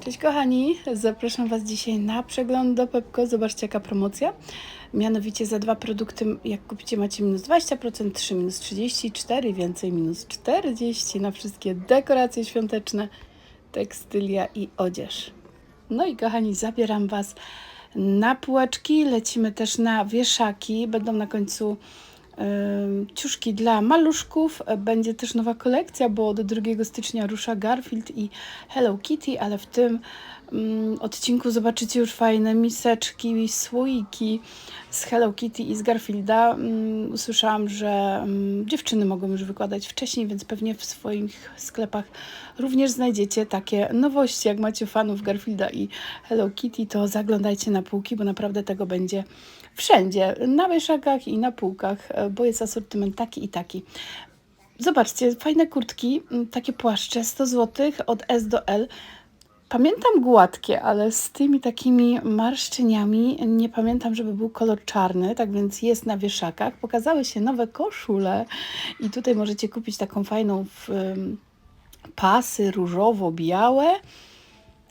Cześć kochani, zapraszam Was dzisiaj na przegląd do Pepko. Zobaczcie jaka promocja. Mianowicie za dwa produkty, jak kupicie macie minus 20%, 3 minus 30, 4 więcej minus 40 na wszystkie dekoracje świąteczne, tekstylia i odzież. No i kochani, zabieram Was na półeczki, lecimy też na wieszaki, będą na końcu ciuszki dla maluszków. Będzie też nowa kolekcja, bo od 2 stycznia rusza Garfield i Hello Kitty, ale w tym ym, odcinku zobaczycie już fajne miseczki, słoiki z Hello Kitty i z Garfielda. Ym, Usłyszałam, że ym, dziewczyny mogą już wykładać wcześniej, więc pewnie w swoich sklepach również znajdziecie takie nowości. Jak macie fanów Garfielda i Hello Kitty, to zaglądajcie na półki, bo naprawdę tego będzie wszędzie, na wieszakach i na półkach, e, bo jest asortyment taki i taki. Zobaczcie, fajne kurtki, takie płaszcze, 100 zł od S do L. Pamiętam gładkie, ale z tymi takimi marszczyniami nie pamiętam, żeby był kolor czarny, tak więc jest na wieszakach. Pokazały się nowe koszule i tutaj możecie kupić taką fajną w, pasy różowo-białe.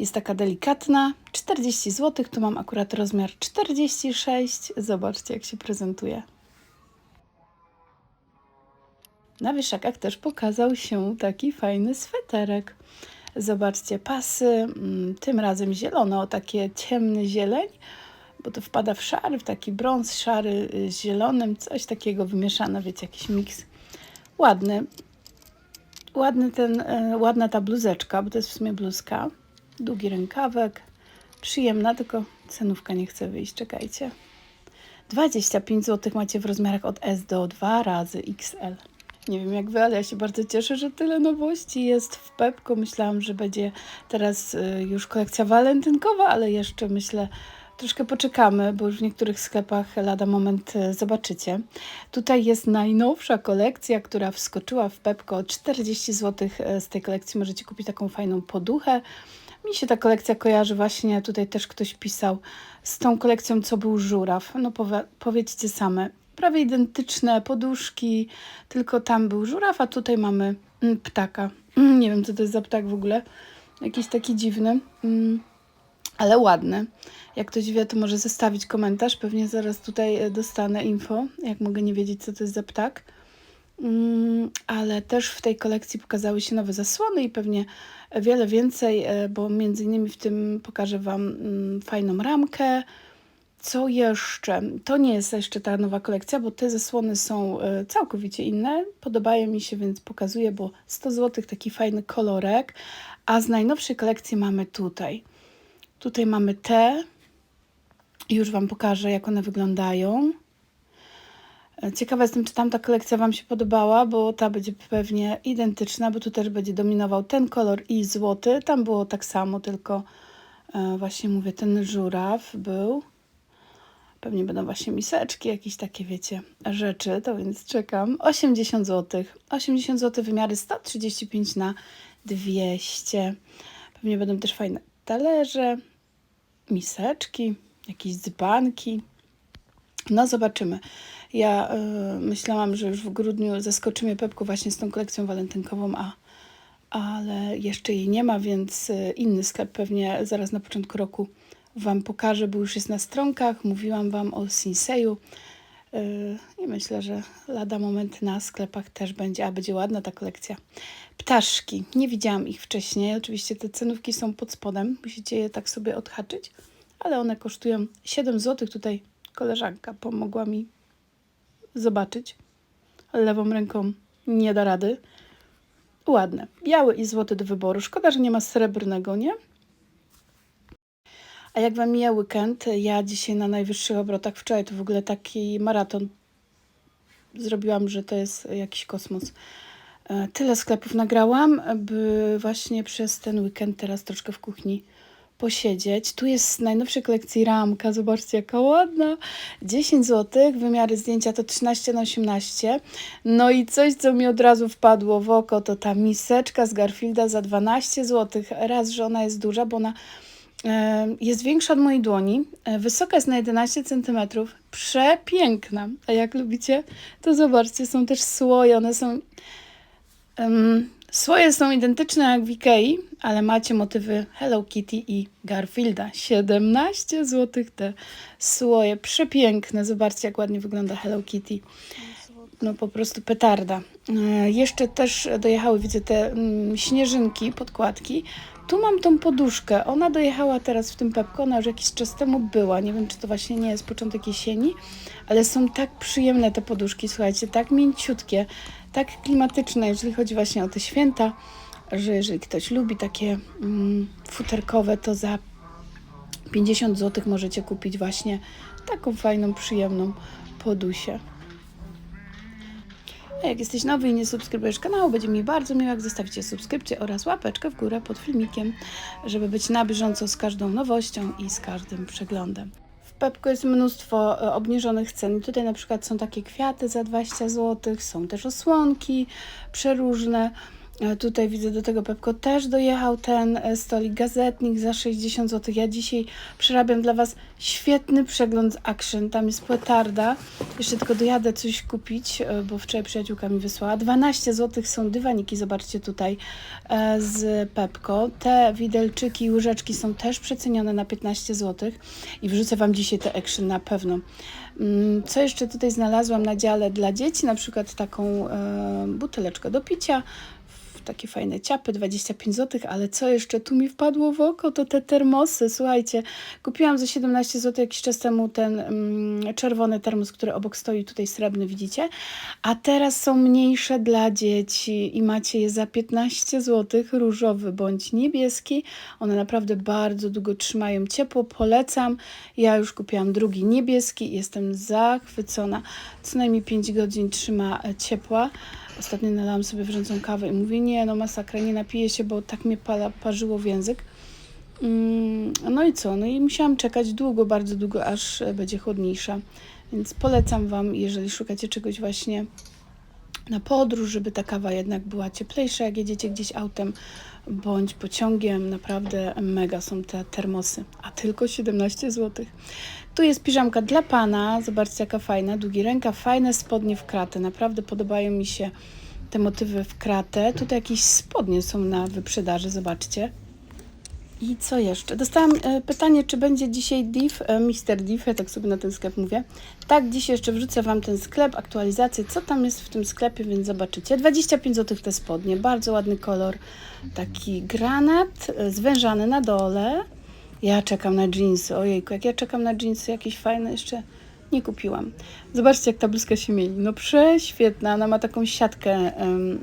Jest taka delikatna, 40 zł. Tu mam akurat rozmiar 46. Zobaczcie, jak się prezentuje. Na wieszakach też pokazał się taki fajny sweterek. Zobaczcie, pasy, mm, tym razem zielone, o takie ciemny zieleń, bo to wpada w szary, w taki brąz szary y, z zielonym, coś takiego wymieszane, wiecie, jakiś miks. Ładny. Ładny ten, e, ładna ta bluzeczka, bo to jest w sumie bluzka. Długi rękawek. Przyjemna, tylko cenówka nie chce wyjść, czekajcie. 25 zł macie w rozmiarach od S do 2 razy XL. Nie wiem jak wy, ale ja się bardzo cieszę, że tyle nowości jest w Pepko. Myślałam, że będzie teraz y, już kolekcja walentynkowa, ale jeszcze myślę, troszkę poczekamy, bo już w niektórych sklepach lada moment y, zobaczycie. Tutaj jest najnowsza kolekcja, która wskoczyła w Pepko. 40 zł z tej kolekcji możecie kupić taką fajną poduchę. Mi się ta kolekcja kojarzy właśnie, tutaj też ktoś pisał, z tą kolekcją, co był żuraw. No powie, powiedzcie same, prawie identyczne poduszki, tylko tam był żuraw, a tutaj mamy mm, ptaka. Mm, Nie wiem, co to jest za ptak w ogóle. Jakiś taki dziwny, mm, ale ładny. Jak ktoś wie, to może zostawić komentarz. Pewnie zaraz tutaj e, dostanę info, jak mogę nie wiedzieć, co to jest za ptak. Mm, ale też w tej kolekcji pokazały się nowe zasłony i pewnie wiele więcej, e, bo między innymi w tym pokażę Wam mm, fajną ramkę. Co jeszcze? To nie jest jeszcze ta nowa kolekcja, bo te zasłony są e, całkowicie inne. Podobają mi się, więc pokazuję, bo 100 zł taki fajny kolorek. A z najnowszej kolekcji mamy tutaj. Tutaj mamy te. Już Wam pokażę, jak one wyglądają. Ciekawa jestem, czy tamta kolekcja Wam się podobała, bo ta będzie pewnie identyczna, bo tu też będzie dominował ten kolor i złoty. Tam było tak samo, tylko e, właśnie mówię, ten żuraw był. Pewnie będą właśnie miseczki, jakieś takie, wiecie, rzeczy, to więc czekam. 80 zł. 80 zł wymiary 135 na 200. Pewnie będą też fajne talerze, miseczki, jakieś dzbanki. No, zobaczymy. Ja y, myślałam, że już w grudniu zaskoczy mnie Pepko właśnie z tą kolekcją walentynkową, a, ale jeszcze jej nie ma, więc y, inny sklep pewnie zaraz na początku roku Wam pokażę, bo już jest na stronkach. Mówiłam Wam o Sinseju y, i myślę, że lada moment na sklepach też będzie, a będzie ładna ta kolekcja. Ptaszki. Nie widziałam ich wcześniej. Oczywiście te cenówki są pod spodem. Musicie je tak sobie odhaczyć, ale one kosztują 7 zł. Tutaj koleżanka pomogła mi zobaczyć. Lewą ręką nie da rady. Ładne. Biały i złoty do wyboru. Szkoda, że nie ma srebrnego, nie? A jak Wam mija weekend? Ja dzisiaj na najwyższych obrotach, wczoraj to w ogóle taki maraton zrobiłam, że to jest jakiś kosmos. E, Tyle sklepów nagrałam, by właśnie przez ten weekend teraz troszkę w kuchni posiedzieć. Tu jest z najnowszej kolekcji ramka, zobaczcie jaka ładna. 10 zł, wymiary zdjęcia to 13 na 18. No i coś, co mi od razu wpadło w oko, to ta miseczka z Garfielda za 12 zł. Raz, że ona jest duża, bo ona e, jest większa od mojej dłoni, e, wysoka jest na 11 cm, przepiękna. A jak lubicie, to zobaczcie, są też słoje, one są Swoje są identyczne jak w Ikei, ale macie motywy Hello Kitty i Garfielda. 17 zł te słoje. Przepiękne. Zobaczcie, jak ładnie wygląda Hello Kitty. No po prostu petarda. E, jeszcze też dojechały, widzę, te mm, śnieżynki, podkładki. Tu mam tą poduszkę. Ona dojechała teraz w tym Pepko, ona już jakiś czas temu była. Nie wiem, czy to właśnie nie jest początek jesieni, ale są tak przyjemne te poduszki, słuchajcie, tak mięciutkie, tak klimatyczne, jeżeli chodzi właśnie o te święta, że jeżeli ktoś lubi takie mm, futerkowe, to za 50 zł możecie kupić właśnie taką fajną, przyjemną podusię. A jak jesteś nowy i nie subskrybujesz kanału, będzie mi bardzo miło, jak zostawicie subskrypcję oraz łapeczkę w górę pod filmikiem, żeby być na bieżąco z każdą nowością i z każdym przeglądem. W Pepku jest mnóstwo e, obniżonych cen. Tutaj na przykład są takie kwiaty za 20 zł, są też osłonki przeróżne. E, Tutaj widzę do tego Pepko też dojechał ten e, stolik gazetnik za 60 zł. Ja dzisiaj przerabiam dla Was świetny przegląd Action. Tam jest petarda. Jeszcze tylko dojadę coś kupić, e, bo wczoraj przyjaciółka mi wysłała. 12 zł są dywaniki, zobaczcie tutaj z Pepko. Te widelczyki i łyżeczki są też przecenione na 15 zł i wrzucę Wam dzisiaj te Action na pewno. Mm, Co jeszcze tutaj znalazłam na dziale dla dzieci? Na przykład taką buteleczkę do picia takie fajne ciapy, 25 zł, ale co jeszcze tu mi wpadło w oko, to te termosy. Słuchajcie, kupiłam za 17 zł jakiś czas temu ten mm, czerwony termos, który obok stoi, tutaj srebrny, widzicie? A teraz są mniejsze dla dzieci i macie je za 15 zł, różowy bądź niebieski. One naprawdę bardzo długo trzymają ciepło, polecam. Ja już kupiłam drugi niebieski, jestem zachwycona. Co najmniej 5 godzin trzyma e, ciepła. Ostatnio nalałam sobie wrzącą kawę i mówię, nie no masakra, nie napiję się, bo tak mnie pala, parzyło w język. Mm, No i co? No i musiałam czekać długo, bardzo długo, aż będzie chłodniejsza. Więc polecam Wam, jeżeli szukacie czegoś właśnie na podróż, żeby ta kawa jednak była cieplejsza, jak jedziecie gdzieś autem bądź pociągiem. Naprawdę mega są te termosy, a tylko 17 zł. Tu jest piżamka dla pana. Zobaczcie, jaka fajna. Długi ręka, fajne spodnie w kratę. Naprawdę podobają mi się te motywy w kratę. Tutaj jakieś spodnie są na wyprzedaży, zobaczcie. I co jeszcze? Dostałam e, pytanie, czy będzie dzisiaj div, e, Mr. Div, ja tak sobie na ten sklep mówię. Tak, dzisiaj jeszcze wrzucę Wam ten sklep, aktualizację, co tam jest w tym sklepie, więc zobaczycie. 25 zł te spodnie, bardzo ładny kolor, taki granat, e, zwężany na dole. Ja czekam na jeansy, ojejku, jak ja czekam na jeansy jakieś fajne jeszcze nie kupiłam. Zobaczcie, jak ta bluzka się mieli. No prześwietna. Ona ma taką siatkę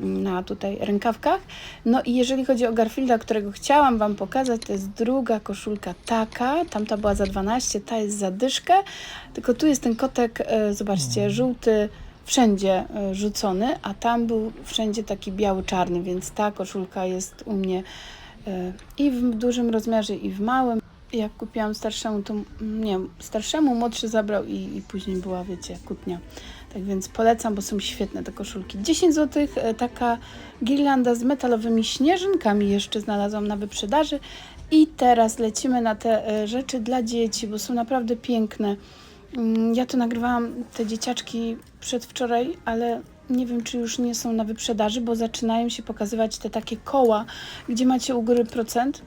na tutaj rękawkach. No i jeżeli chodzi o Garfielda, którego chciałam Wam pokazać, to jest druga koszulka taka. Tamta była za 12, ta jest za dyszkę. Tylko tu jest ten kotek, e, zobaczcie, żółty wszędzie e, rzucony, a tam był wszędzie taki biały-czarny, więc ta koszulka jest u mnie e, i w dużym rozmiarze, i w małym. Jak kupiłam starszemu, to nie starszemu młodszy zabrał i, i później była, wiecie, kutnia. Tak więc polecam, bo są świetne te koszulki. 10 zł taka girlanda z metalowymi śnieżynkami jeszcze znalazłam na wyprzedaży. I teraz lecimy na te e, rzeczy dla dzieci, bo są naprawdę piękne. Mm, Ja to nagrywałam te dzieciaczki przedwczoraj, ale nie wiem, czy już nie są na wyprzedaży, bo zaczynają się pokazywać te takie koła, gdzie macie u góry procent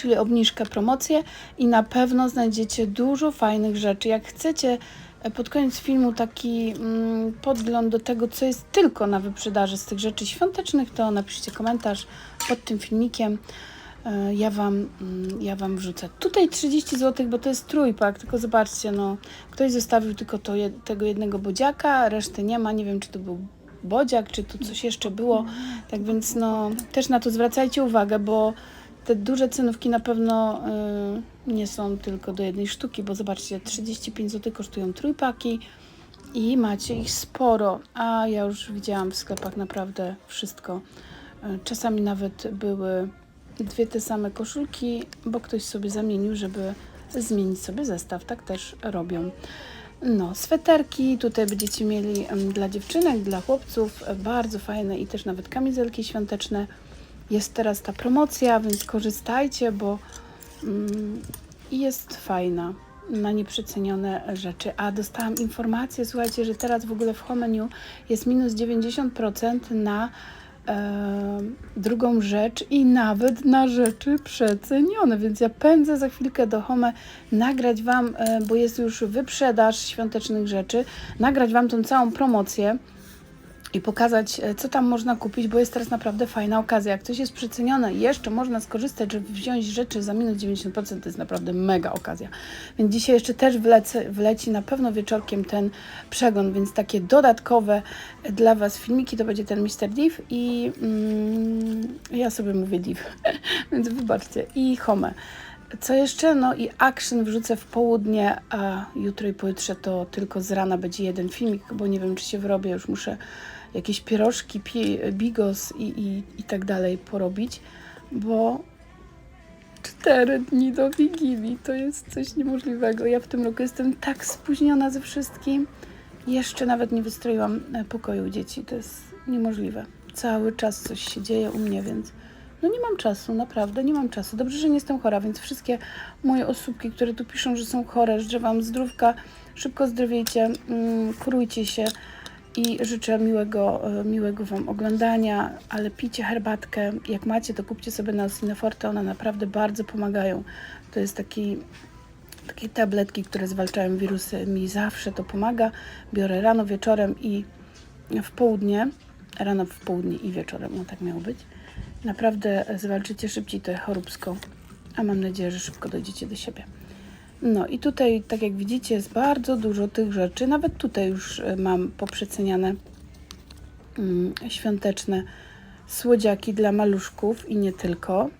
czyli obniżkę, promocję i na pewno znajdziecie dużo fajnych rzeczy. Jak chcecie e, pod koniec filmu taki mm, podgląd do tego, co jest tylko na wyprzedaży z tych rzeczy świątecznych, to napiszcie komentarz pod tym filmikiem. E, Ja wam, mm, ja wam wrzucę. Tutaj 30 zł, bo to jest trójpak, tylko zobaczcie, no, ktoś zostawił tylko to, tego jednego bodziaka, reszty nie ma. Nie wiem, czy to był bodziak, czy tu coś jeszcze było. Tak więc no, też na to zwracajcie uwagę, bo te duże cenówki na pewno y, nie są tylko do jednej sztuki, bo zobaczcie, 35 zł kosztują trójpaki i macie ich sporo, a ja już widziałam w sklepach naprawdę wszystko. Y, Czasami nawet były dwie te same koszulki, bo ktoś sobie zamienił, żeby zmienić sobie zestaw. Tak też robią. No, sweterki tutaj będziecie mieli em, dla dziewczynek, dla chłopców, bardzo fajne i też nawet kamizelki świąteczne. Jest teraz ta promocja, więc korzystajcie, bo mm, jest fajna na nieprzecenione rzeczy. A dostałam informację, słuchajcie, że teraz w ogóle w Home Menu jest minus 90% na e, drugą rzecz i nawet na rzeczy przecenione. Więc ja pędzę za chwilkę do Home nagrać Wam, e, bo jest już wyprzedaż świątecznych rzeczy, nagrać Wam tą całą promocję i pokazać, e, co tam można kupić, bo jest teraz naprawdę fajna okazja. Jak coś jest przecenione i jeszcze można skorzystać, żeby wziąć rzeczy za minus 90%, to jest naprawdę mega okazja. Więc dzisiaj jeszcze też wlecę, wleci na pewno wieczorkiem ten przegląd, więc takie dodatkowe dla Was filmiki to będzie ten Mr. Div i mm, ja sobie mówię Div, więc wybaczcie. I Home. Co jeszcze? No i action wrzucę w południe, a jutro i pojutrze to tylko z rana będzie jeden filmik, bo nie wiem, czy się wyrobię, już muszę jakieś pierożki, pi, bigos i, i, i tak dalej porobić, bo cztery dni do Wigilii to jest coś niemożliwego. Ja w tym roku jestem tak spóźniona ze wszystkim. Jeszcze nawet nie wystroiłam e, pokoju dzieci. To jest niemożliwe. Cały czas coś się dzieje u mnie, więc no nie mam czasu, naprawdę nie mam czasu. Dobrze, że nie jestem chora, więc wszystkie moje osóbki, które tu piszą, że są chore, życzę Wam zdrówka, szybko zdrowiejcie, mm, kurujcie się i życzę miłego, e, miłego Wam oglądania, ale pijcie herbatkę. Jak macie, to kupcie sobie na Forte, one naprawdę bardzo pomagają. To jest taki takie tabletki, które zwalczają wirusy. Mi zawsze to pomaga. Biorę rano, wieczorem i w południe. Rano, w południe i wieczorem, no tak miało być. Naprawdę zwalczycie szybciej to choróbsko, a mam nadzieję, że szybko dojdziecie do siebie. No i tutaj, tak jak widzicie, jest bardzo dużo tych rzeczy. Nawet tutaj już e, mam poprzeceniane mm, świąteczne słodziaki dla maluszków i nie tylko.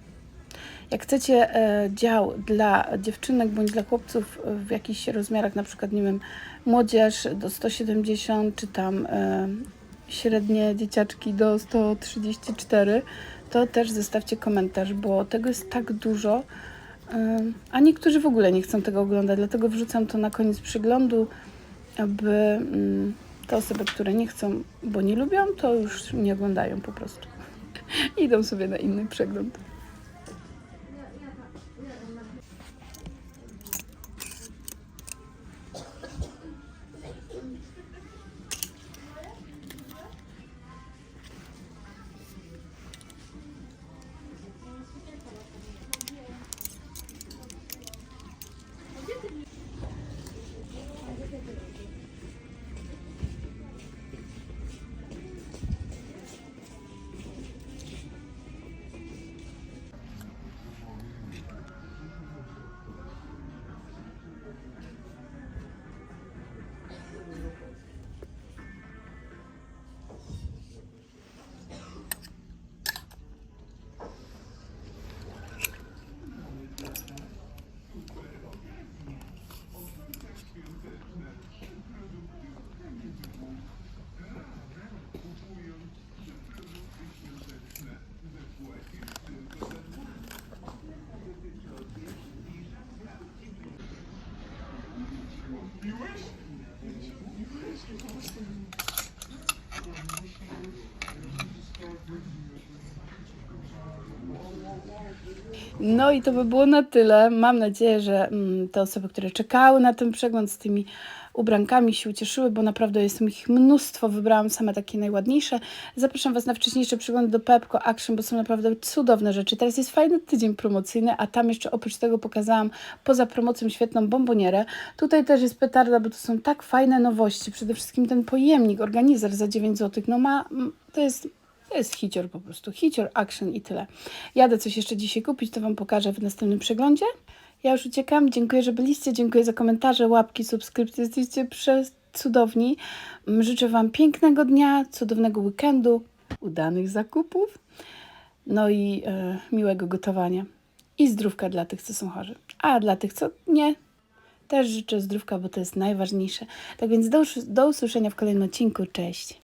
Jak chcecie e, dział dla dziewczynek bądź dla chłopców w jakichś rozmiarach, na przykład, nie wiem, młodzież do 170, czy tam e, średnie dzieciaczki do 134, to też zostawcie komentarz, bo tego jest tak dużo, a niektórzy w ogóle nie chcą tego oglądać, dlatego wrzucam to na koniec przeglądu, aby mm, te osoby, które nie chcą, bo nie lubią, to już nie oglądają po prostu. Idą sobie na inny przegląd. No i to by było na tyle. Mam nadzieję, że mm, te osoby, które czekały na ten przegląd z tymi ubrankami się ucieszyły, bo naprawdę jest ich mnóstwo. Wybrałam same takie najładniejsze. Zapraszam Was na wcześniejsze przeglądy do Pepco Action, bo są naprawdę cudowne rzeczy. Teraz jest fajny tydzień promocyjny, a tam jeszcze oprócz tego pokazałam poza promocją świetną bombonierę. Tutaj też jest petarda, bo to są tak fajne nowości. Przede wszystkim ten pojemnik, organizer za 9 zł. No ma, to jest to jest hicior po prostu. Hicior, action i tyle. Jadę coś jeszcze dzisiaj kupić, to Wam pokażę w następnym przeglądzie. Ja już uciekam. Dziękuję, że byliście. Dziękuję za komentarze, łapki, subskrypcje. Jesteście cudowni. Życzę Wam pięknego dnia, cudownego weekendu, udanych zakupów, no i e, miłego gotowania. I zdrówka dla tych, co są chorzy. A dla tych, co nie, też życzę zdrówka, bo to jest najważniejsze. Tak więc do, do usłyszenia w kolejnym odcinku. Cześć.